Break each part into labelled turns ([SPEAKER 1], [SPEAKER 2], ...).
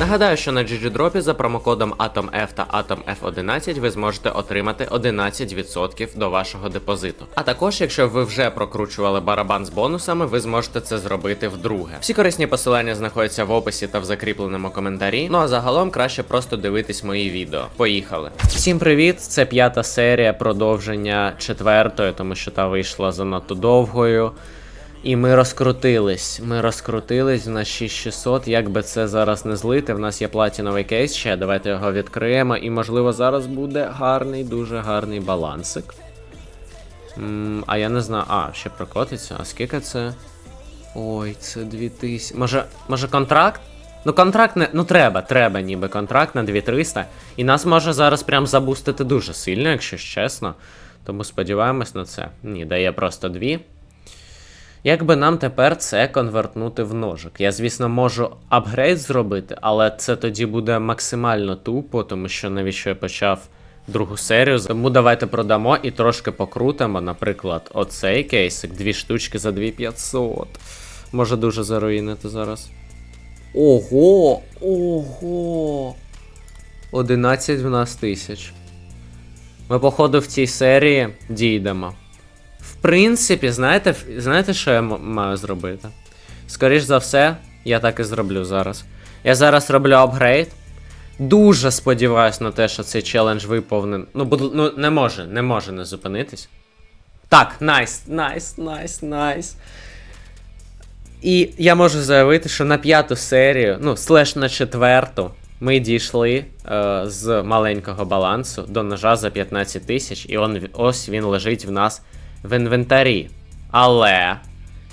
[SPEAKER 1] Нагадаю, що на GGDrop за промокодом AtomF та AtomF11 ви зможете отримати 11% до вашого депозиту. А також, якщо ви вже прокручували барабан з бонусами, ви зможете це зробити вдруге. Всі корисні посилання знаходяться в описі та в закріпленому коментарі. Ну а загалом краще просто дивитись мої відео. Поїхали. Всім привіт! Це п'ята серія продовження четвертої, тому що та вийшла занадто довгою. І ми розкрутились. Ми розкрутились на 6600. Як би це зараз не злити, в нас є платіновий кейс ще. Давайте його відкриємо. І можливо зараз буде гарний, дуже гарний балансик. М, а я не знаю. А, ще прокотиться. А скільки це? Ой, це 2000. Може, може контракт? Ну, контракт не. Ну треба, треба, ніби контракт на 2300. І нас може зараз прям забустити дуже сильно, якщо чесно. Тому сподіваємось на це. Ні, дає просто дві. Як би нам тепер це конвертнути в ножик? Я, звісно, можу апгрейд зробити, але це тоді буде максимально тупо, тому що навіщо я почав другу серію. Тому давайте продамо і трошки покрутимо. Наприклад, оцей кейсик, дві штучки за 2500. Може дуже заруїнити зараз. Ого! Ого! 11 в нас тисяч. Ми, походу, в цій серії дійдемо. Принципі, знаєте, знаєте, що я маю зробити? Скоріш за все, я так і зроблю зараз. Я зараз роблю апгрейд. Дуже сподіваюсь на те, що цей челендж виповнений. Ну, буду, ну не може, не може не зупинитись. Так, найс, найс, найс, найс. І я можу заявити, що на п'яту серію, ну, слеш на четверту, ми дійшли е, з маленького балансу до ножа за 15 тисяч, і он, ось він лежить в нас в інвентарі. Але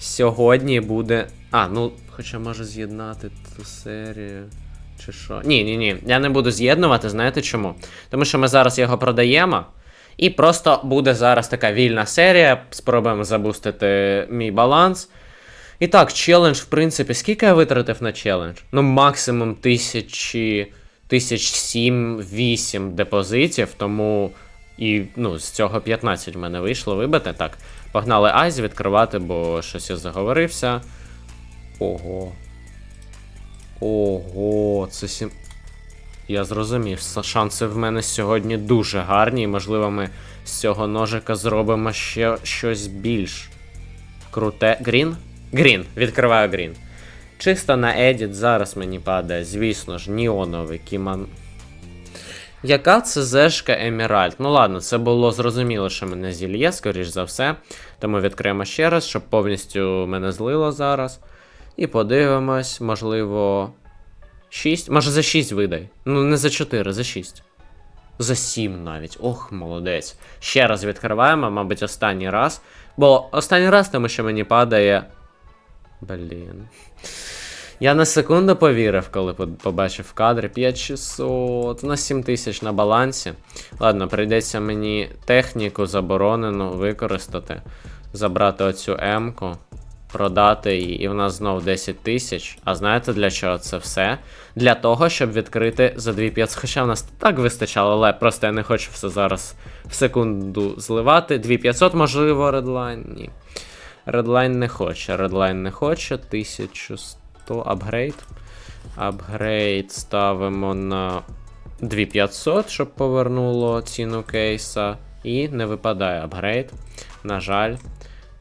[SPEAKER 1] сьогодні буде. А, ну, хоча може з'єднати ту серію. Чи що? Ні, ні, ні. Я не буду з'єднувати, знаєте чому? Тому що ми зараз його продаємо. І просто буде зараз така вільна серія. Спробуємо забустити мій баланс. І так, челендж, в принципі, скільки я витратив на челендж? Ну, максимум тисячі, тисяч сім-вісім депозитів, тому і ну, з цього 15 в мене вийшло вибити. Так, погнали Айз відкривати, бо щось я заговорився. Ого. Ого, це сім. Я зрозумів, шанси в мене сьогодні дуже гарні, і можливо ми з цього ножика зробимо ще щось більш круте. Грін? Грін, відкриваю грін. Чисто на едіт зараз мені падає, звісно ж, Ніоновий Кіман. Яка це зешка Еміральд? Ну ладно, це було зрозуміло, що мене зільє, скоріш за все. Тому відкриємо ще раз, щоб повністю мене злило зараз. І подивимось, можливо. 6? Може за 6 видай. Ну, не за 4, за 6. За 7 навіть. Ох, молодець. Ще раз відкриваємо, мабуть, останній раз. Бо останній раз, тому що мені падає. Блін. Я на секунду повірив, коли побачив кадри. 5600. На 7000 на балансі. Ладно, прийдеться мені техніку заборонену використати. Забрати оцю М-ку, продати її, і в нас знов 10 тисяч. А знаєте для чого це все? Для того, щоб відкрити за 2500. Хоча в нас так вистачало, але просто я не хочу все зараз в секунду зливати. 2500, можливо, редлайн. Ні. Редлайн не хоче. Редлайн не хоче. 1100 апгрейд. Апгрейд ставимо на 2500, щоб повернуло ціну кейса. І не випадає апгрейд. На жаль.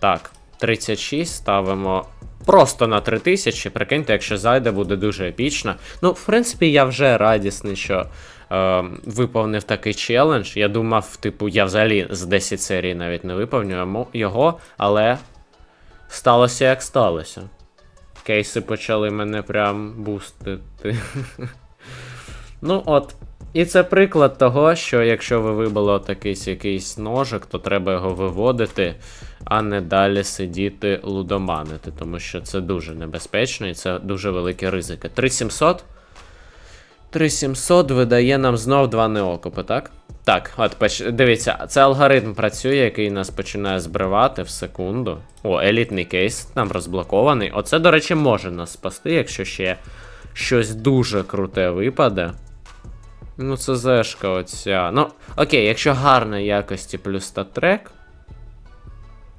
[SPEAKER 1] Так, 36 ставимо просто на 3000. Прикиньте, якщо зайде, буде дуже епічно. Ну, в принципі, я вже радісний, що е, виповнив такий челендж. Я думав, типу, я взагалі з 10 серій навіть не виповню йому- його, але сталося як сталося. Кейси почали мене прям бустити. ну от. І це приклад того, що якщо ви вибили такий якийсь ножик, то треба його виводити, а не далі сидіти лудоманити, тому що це дуже небезпечно і це дуже великі ризики. 3700? 3700 видає нам знов два неокопи, так? Так, от поч- дивіться, це алгоритм працює, який нас починає збривати в секунду. О, елітний кейс нам розблокований. Оце, до речі, може нас спасти, якщо ще щось дуже круте випаде. Ну, це зешка оця. Ну, окей, якщо гарної якості плюс статрек.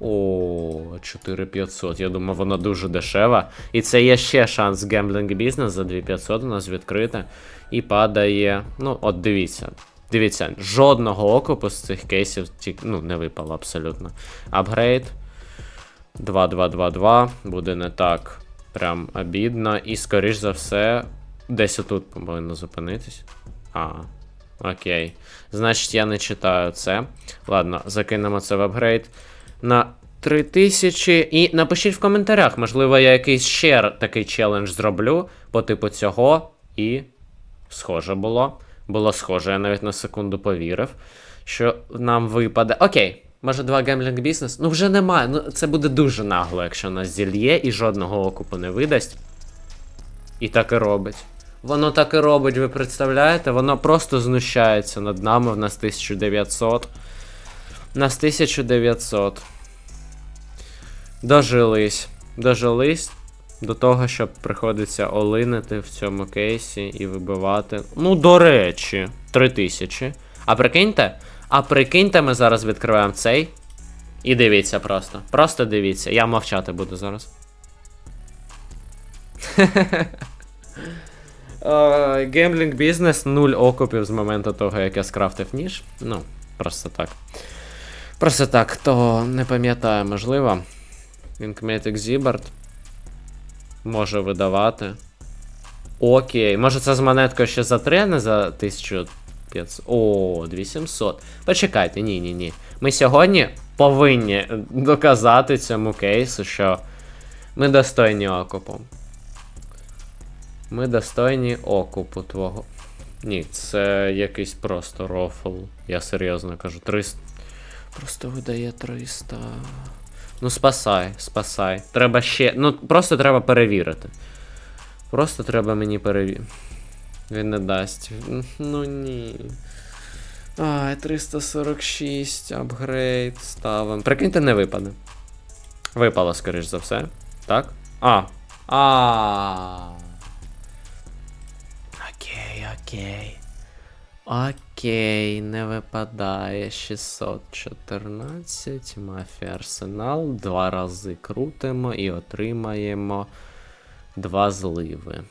[SPEAKER 1] О, 4500. Я думаю, вона дуже дешева. І це є ще шанс гемблінг бізнес за 2500 у нас відкрите. І падає. Ну, от дивіться. Дивіться, жодного окупу з цих кейсів ну, не випало абсолютно. Апгрейд. 2-2-2-2. Буде не так прям обідно. І, скоріш за все, десь отут повинно зупинитись. А, окей. Значить, я не читаю це. Ладно, закинемо це в апгрейд на 3000. І напишіть в коментарях, можливо, я якийсь ще такий челендж зроблю по типу цього. І схоже було. Було схоже, я навіть на секунду повірив, що нам випаде. Окей, може два гемблінг бізнес? Ну вже немає. Ну це буде дуже нагло, якщо нас зільє і жодного окупу не видасть. І так і робить. Воно так і робить, ви представляєте? Воно просто знущається над нами. В нас 1900. Нас 1900. Дожились. Дожились до того, щоб приходиться олинити в цьому кейсі і вибивати. Ну, до речі, 3000. А прикиньте? А прикиньте, ми зараз відкриваємо цей. І дивіться просто. Просто дивіться. Я мовчати буду зараз. Гемблінг бізнес, нуль окупів з моменту того, як я скрафтив ніж. Ну, просто так. Просто так, хто не пам'ятає, можливо. Інкметик Зібард може видавати. Окей. Може це з монеткою ще за 3, а не за 1500. О, 2700. Почекайте, ні, ні, ні. Ми сьогодні повинні доказати цьому кейсу, що ми достойні окупу. Ми достойні окупу твого. Ні, це якийсь просто рофл. Я серйозно кажу. 300. Просто видає 300. Ну, спасай, спасай. Треба ще. Ну, просто треба перевірити. Просто треба мені перевірити. Він не дасть. Ну ні. Ай, 346, апгрейд, ставим. Прикиньте, не випаде. Випало, скоріш за все. Так? А. А. Окей, окей. Окей, не випадає 614. Мафія Арсенал. Два рази крутимо і отримаємо два зливи.